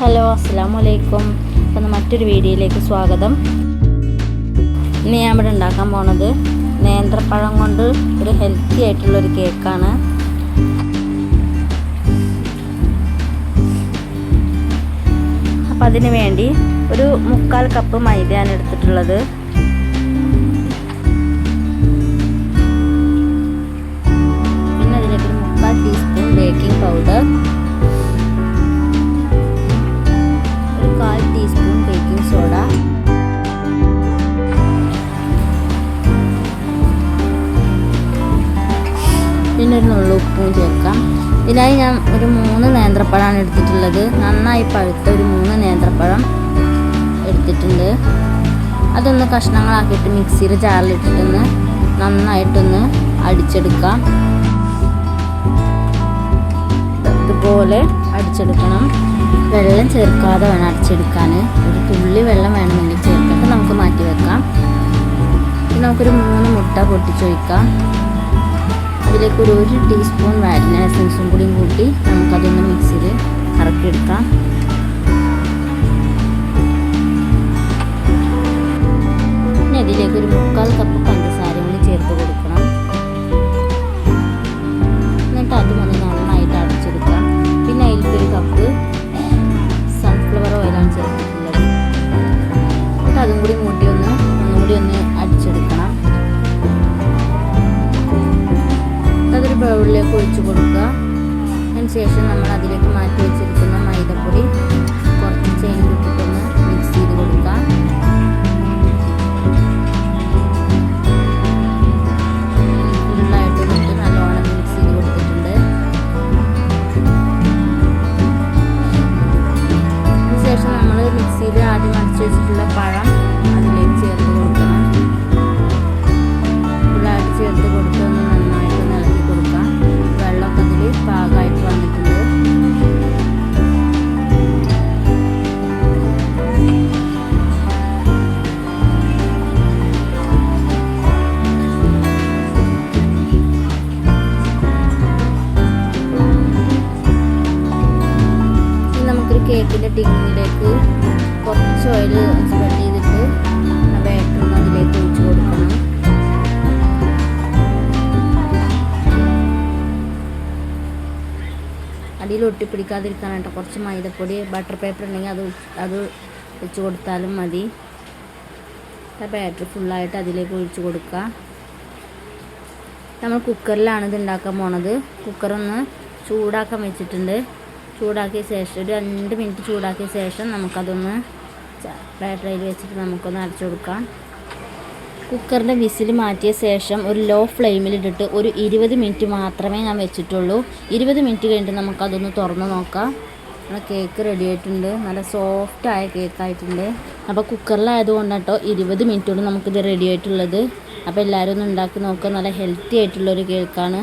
Hello അസ്സാം വലൈക്കും അപ്പം മറ്റൊരു വീഡിയോയിലേക്ക് സ്വാഗതം. ഇന്ന് ഞാൻ ഇവിടെ ഉണ്ടാക്കാൻ പോണത് നേന്ത്രപ്പഴം കൊണ്ട് ഒരു ഹെൽത്തി ആയിട്ടുള്ളൊരു കേക്കാണ് അപ്പം അതിന് വേണ്ടി ഒരു മുക്കാൽ കപ്പ് മൈദയാണ് എടുത്തിട്ടുള്ളത്. പിന്നെ ഒരു നുള്ളു ഉപ്പും ചേർക്കാം. ഇതിനായി ഞാൻ ഒരു മൂന്ന് നേന്ത്രപ്പഴമാണ് എടുത്തിട്ടുള്ളത്. നന്നായി പഴുത്ത ഒരു മൂന്ന് നേന്ത്രപ്പഴം എടുത്തിട്ടുണ്ട്. അതൊന്ന് കഷ്ണങ്ങളാക്കിയിട്ട് മിക്സിയിൽ ജാറിലിട്ടിട്ടൊന്ന് നന്നായിട്ടൊന്ന് അടിച്ചെടുക്കാം. ഇതുപോലെ അടിച്ചെടുക്കണം. വെള്ളം ചേർക്കാതെ വേണം അടിച്ചെടുക്കാൻ. ഒരു തുള്ളി വെള്ളം വേണമെങ്കിൽ ചേർത്തിട്ട് നമുക്ക് മാറ്റി വെക്കാം. നമുക്കൊരു മൂന്ന് മുട്ട പൊട്ടിച്ചൊഴിക്കാം. അതിലേക്ക് ഒരു ഒരു ടീസ്പൂൺ വാനില എസൻസും കൂടിയും കൂട്ടി നമുക്കതൊന്ന് മിക്സിയിൽ കറക്കിയെടുക്കാം. ഇതിലേക്ക് ഒരു മുക്കാൽ കപ്പ് ഒഴിച്ചു കൊടുക്കുക. അതിന് ശേഷം നമ്മൾ അതിലേക്ക് കേക്കിന്റെ ടിന്നിലേക്ക് കുറച്ച് ഓയിൽ സ്പ്രെഡ് ചെയ്തിട്ട് ആ അതിലേക്ക് ഒഴിച്ച് കൊടുക്കണം. അടിയിൽ ഒട്ടിപ്പിടിക്കാതിരിക്കാനായിട്ട് കുറച്ച് മൈദപ്പൊടി ബട്ടർ പേപ്പർ ഉണ്ടെങ്കിൽ അത് അത് വെച്ച് കൊടുത്താലും മതി. ആ ബാറ്റർ ഫുള്ളായിട്ട് അതിലേക്ക് ഒഴിച്ച് കൊടുക്കുക. നമ്മൾ കുക്കറിലാണ് ഇത് ഉണ്ടാക്കാൻ പോണത്. കുക്കറൊന്ന് ചൂടാക്കാൻ വെച്ചിട്ടുണ്ട്. ചൂടാക്കിയ ശേഷം ഒരു രണ്ട് മിനിറ്റ് ചൂടാക്കിയ ശേഷം നമുക്കതൊന്ന് ബാറ്ററിയിൽ വെച്ചിട്ട് നമുക്കൊന്ന് അടച്ചു കൊടുക്കാം. കുക്കറിന്റെ വിസിൽ മാറ്റിയ ശേഷം ഒരു ലോ ഫ്ലെയിമിലിട്ടിട്ട് ഒരു ഇരുപത് മിനിറ്റ് മാത്രമേ ഞാൻ വെച്ചിട്ടുള്ളൂ. ഇരുപത് മിനിറ്റ് കഴിഞ്ഞിട്ട് നമുക്കതൊന്ന് തുറന്ന് നോക്കാം. നമ്മുടെ കേക്ക് റെഡി ആയിട്ടുണ്ട്. നല്ല സോഫ്റ്റ് ആയ കേക്ക് ആയിട്ടുണ്ട്. അപ്പോൾ കുക്കറിലായതുകൊണ്ട് കേട്ടോ ഇരുപത് മിനിറ്റ് കൊണ്ട് നമുക്കിത് റെഡി ആയിട്ടുള്ളത്. അപ്പോൾ എല്ലാവരും ഒന്ന് ഉണ്ടാക്കി നോക്കുക നല്ല ഹെൽത്തി ആയിട്ടുള്ളൊരു കേക്കാണ്.